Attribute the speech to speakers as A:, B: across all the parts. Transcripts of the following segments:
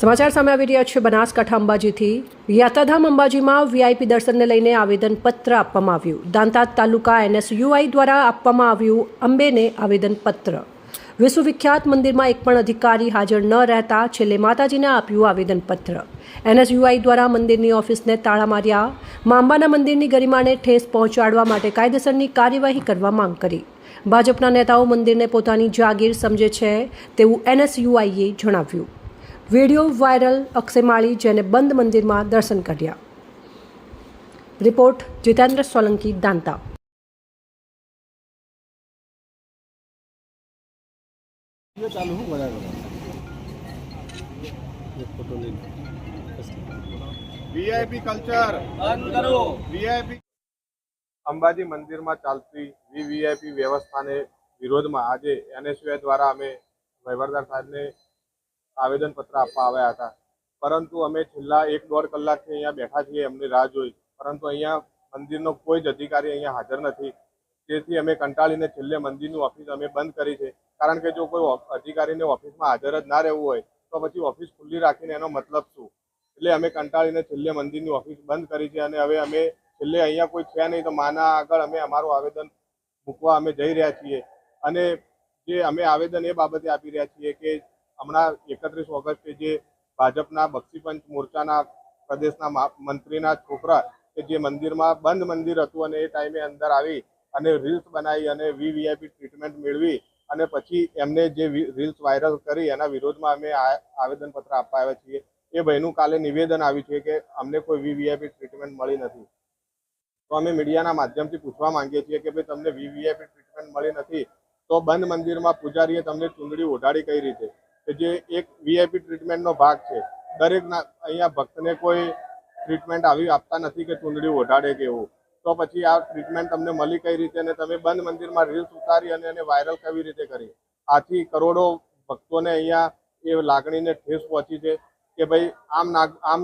A: સમાચાર સામે આવી રહ્યા છે. બનાસકાંઠા અંબાજીથી યાત્રાધામ અંબાજીમાં વીઆઈપી દર્શનને લઈને આવેદનપત્ર આપવામાં આવ્યું. દાંતાદ તાલુકા એનએસયુઆઈ દ્વારા આપવામાં આવ્યું અંબેને આવેદનપત્ર. વિશ્વવિખ્યાત મંદિરમાં એક પણ અધિકારી હાજર ન રહેતા છેલ્લે માતાજીને આપ્યું આવેદનપત્ર. એનએસયુઆઈ દ્વારા મંદિરની ઓફિસને તાળા માર્યા. મા અંબાના મંદિરની ગરિમાને ઠેસ પહોંચાડવા માટે કાયદેસરની કાર્યવાહી કરવા માંગ કરી. ભાજપના નેતાઓ મંદિરને પોતાની જાગીર સમજે છે તેવું એનએસયુઆઈએ જણાવ્યું. વીડિયો વાયરલ અક્ષયમાળી જેને બંધ મંદિરમાં દર્શન કર્યા. રિપોર્ટ જીતેન્દ્ર સોલંકી દાંતા.
B: ચાલુ હું બરાબર એક ફોટો લઈને
C: વીઆઈપી કલ્ચર
D: બંધ
C: વીઆઈપી અંબાજી મંદિરમાં ચાલતી વીવીઆઈપી વ્યવસ્થાને વિરોધમાં આજે એનએસયુઆઈ દ્વારા અમે વહીવટદાર સાહેબને આવેદનપત્ર આપવા આવ્યા હતા. પરંતુ અમે છેલ્લા એક દોઢ કલાકથી અહીંયા બેઠા છીએ, એમની રાહ જોઈ. પરંતુ અહીંયા મંદિરનો કોઈ જ અધિકારી અહીંયા હાજર નથી. તેથી અમે કંટાળીને છેલ્લે મંદિરની ઓફિસ અમે બંધ કરી છે. કારણ કે જો કોઈ અધિકારીને ઓફિસમાં હાજર જ ના રહેવું હોય, તો પછી ઓફિસ ખુલ્લી રાખીને એનો મતલબ શું? એટલે અમે કંટાળીને છેલ્લે મંદિરની ઓફિસ બંધ કરી છે અને હવે અમે છેલ્લે અહીંયા કોઈ છે નહીં, તો માના આગળ અમે અમારું આવેદન મૂકવા અમે જઈ રહ્યા છીએ. અને જે અમે આવેદન એ બાબતે આપી રહ્યા છીએ કે હમણાં એકત્રીસ ઓગસ્ટે જે ભાજપના બક્ષીપંચ મોરચાના પ્રદેશના મંત્રીના છોકરા કે જે મંદિરમાં બંધ મંદિર હતું અને એ ટાઈમે અંદર આવી અને રીલ્સ બનાવી અને વીવીઆઈપી ટ્રીટમેન્ટ મેળવી અને પછી એમને જે રીલ્સ વાયરલ કરી એના વિરોધમાં અમે આવેદનપત્ર આપવા આવ્યા છીએ. એ ભાઈનું કાલે નિવેદન આવ્યું છે કે અમને કોઈ વીવીઆઈપી ટ્રીટમેન્ટ મળી નથી. તો અમે મીડિયાના માધ્યમથી પૂછવા માંગીએ છીએ કે ભાઈ તમને વીવીઆઈપી ટ્રીટમેન્ટ મળી નથી, તો બંધ મંદિરમાં પૂજારીએ તમને ચૂંદડી ઓઢાડી કઈ રીતે? કે જે એક વીઆઈપી ટ્રીટમેન્ટનો ભાગ છે દરેક અહીંયા ભક્તને કોઈ ટ્રીટમેન્ટ આવી આપતા નથી કે ચૂંદડી ઓઢાડે કે એવું. તો પછી આ ટ્રીટમેન્ટ તમને મળી કઈ રીતે અને તમે બંધ મંદિરમાં રીલ્સ ઉતારી અને એને વાયરલ કેવી રીતે કરી? આથી કરોડો ભક્તોને અહીંયા એ લાગણીને ઠેસ પહોંચી છે કે ભાઈ આમ નાગ, આમ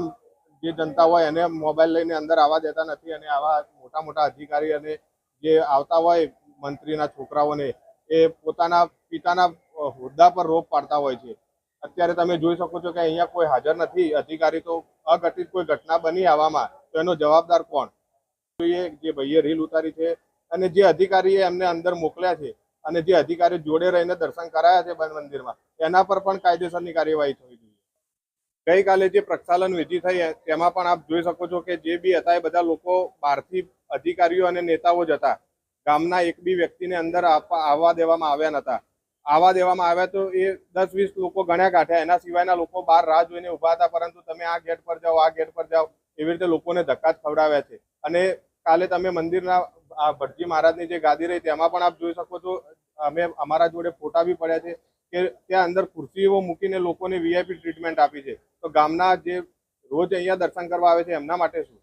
C: જે જનતા હોય એને મોબાઈલ લઈને અંદર આવવા દેતા નથી અને આવા મોટા મોટા અધિકારી અને જે આવતા હોય મંત્રીના છોકરાઓને એ પોતાના પિતાના હોદ્દા પર રોપ પાડતા હોય છે. અત્યારે તમે જોઈ શકો છો કે અહીંયા કોઈ હાજર નથી. અધિકારી તો અઘટિત કોઈ ઘટના બની આવામાં. તો એનો જવાબદાર કોણ? જોઈએ જે ભાઈએ રીલ ઉતારી છે અને જે અધિકારીએ એમને અંદર મોકલ્યા છે અને જે અધિકારી જોડે રહીને દર્શન કરાયા છે મંદિરમાં, એના પર પણ કાયદેસરની કાર્યવાહી થવી જોઈએ. ગઈકાલે જે પ્રક્ષાલન વિધિ થઈ, તેમાં પણ આપ જોઈ શકો છો કે જે બી હતા એ બધા લોકો બહારથી અધિકારીઓ અને નેતાઓ જ હતા. ગામના એક બી વ્યક્તિને અંદર આવવા દેવામાં આવ્યા નતા. આવવા દેવામાં આવ્યા તો એ દસ વીસ લોકો ગણ્યા કાઢ્યા એના સિવાયના લોકો બહાર રાહ જોઈને ઊભા હતા, પરંતુ તમે આ ગેટ પર જાઓ, આ ગેટ પર જાઓ, એવી રીતે લોકોને ધક્કા જ ખવડાવ્યા છે. અને કાલે તમે મંદિરના, આ ભટજી મહારાજની જે ગાદી રહી તેમાં પણ આપ જોઈ શકો છો, અમે અમારા જોડે ફોટા બી પડ્યા છે કે ત્યાં અંદર ખુરશીઓ મૂકીને લોકોને વીઆઈપી ટ્રીટમેન્ટ આપી છે. તો ગામના જે રોજ અહીંયા દર્શન કરવા આવે છે, એમના માટે શું?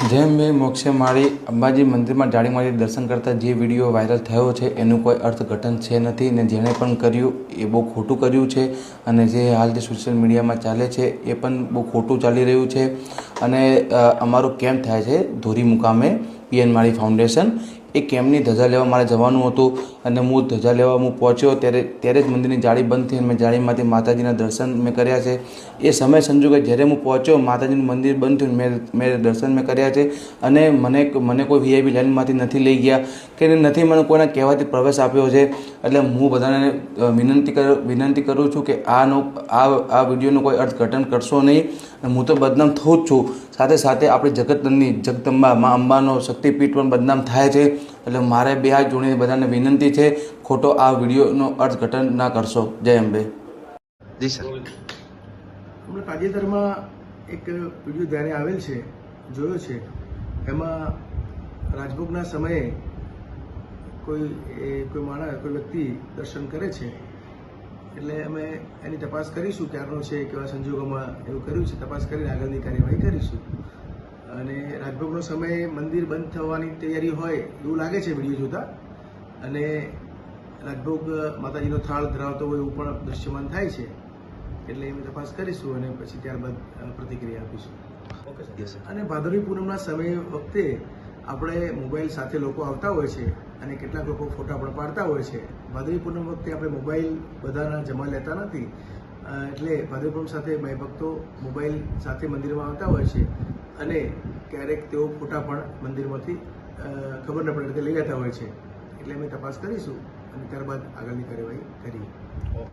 E: જેમ મેં મોક્ષે મારી અંબાજી મંદિરમાં જાળી મારી દર્શન કરતા જે વીડિયો વાયરલ થયો છે, એનું કોઈ અર્થઘટન છે નથી ને જેણે પણ કર્યું એ બહુ ખોટું કર્યું છે અને જે હાલ જે સોશિયલ મીડિયામાં ચાલે છે એ પણ બહુ ખોટું ચાલી રહ્યું છે. અને અમારું કેમ્પ થાય છે ધોરી મુકામે પીએન માળી ફાઉન્ડેશન એ કેમ્પની ધજા લેવા મારે જવાનું હતું. અને હું ધજા લેવા હું પહોંચ્યો ત્યારે ત્યારે જ મંદિરની જાળી બંધ થઈ અને મેં જાળીમાંથી માતાજીના દર્શન મેં કર્યા છે. એ સમય સંજોગે જ્યારે હું પહોંચ્યો, માતાજીનું મંદિર બંધ થયું મેં મેં દર્શન મેં કર્યા છે. અને મને મને કોઈ વીઆઈપી લાઇનમાંથી નથી લઈ ગયા કે નથી મને કોઈના કહેવાથી પ્રવેશ આપ્યો છે. એટલે હું બધાને વિનંતી કર, વિનંતી કરું છું કે આનો, આ આ વિડીયોનું કોઈ અર્થઘટન કરશો નહીં. હું તો બદનામ થઉં જ છું. સાથે સાથે આપણે જગતની જગદંબા, મા અંબાનો શક્તિપીઠ પણ બદનામ થાય છે. એટલે મારે બે હાથ જોડીને બધાને વિનંતી છે ખોટો આ વિડીયોનો અર્થઘટન ના કરશો. જય અંબે. જી સર.
B: હમણાં તાજેતરમાં એક વીડિયો ધ્યાને આવેલ છે જોયો છે એમાં રાજભોગના સમયે કોઈ એ કોઈ માણસ કોઈ વ્યક્તિ દર્શન કરે છે. એટલે અમે એની તપાસ કરીશું ક્યારનો છે કેવા સંજોગોમાં એવું કર્યું છે તપાસ કરીને આગળની કાર્યવાહી કરીશું. અને રાજભોગનો સમય મંદિર બંધ થવાની તૈયારી હોય એવું લાગે છે વીડિયો જોતા? અને રાજભોગ માતાજીનો થાળ ધરાવતો હોય એવું પણ દ્રશ્યમાન થાય છે. એટલે એની તપાસ કરીશું અને પછી ત્યારબાદ પ્રતિક્રિયા આપીશું. અને ભાદરવી પૂનમના સમય વખતે આપણે મોબાઈલ સાથે લોકો આવતા હોય છે અને કેટલાક લોકો ફોટા પણ પાડતા હોય છે. ભાદરવી પૂનમ વખતે આપણે મોબાઈલ બધાના જમા લેતા નથી. એટલે ભાદરવી પૂનમ સાથે ભાઈ ભક્તો મોબાઈલ સાથે મંદિરમાં આવતા હોય છે. અને ક્યારેક તેઓ ફોટા પણ મંદિરમાંથી ખબર ન પડે તે લઈ જતા હોય છે. એટલે અમે તપાસ કરીશું અને ત્યારબાદ આગળની કાર્યવાહી કરીએ.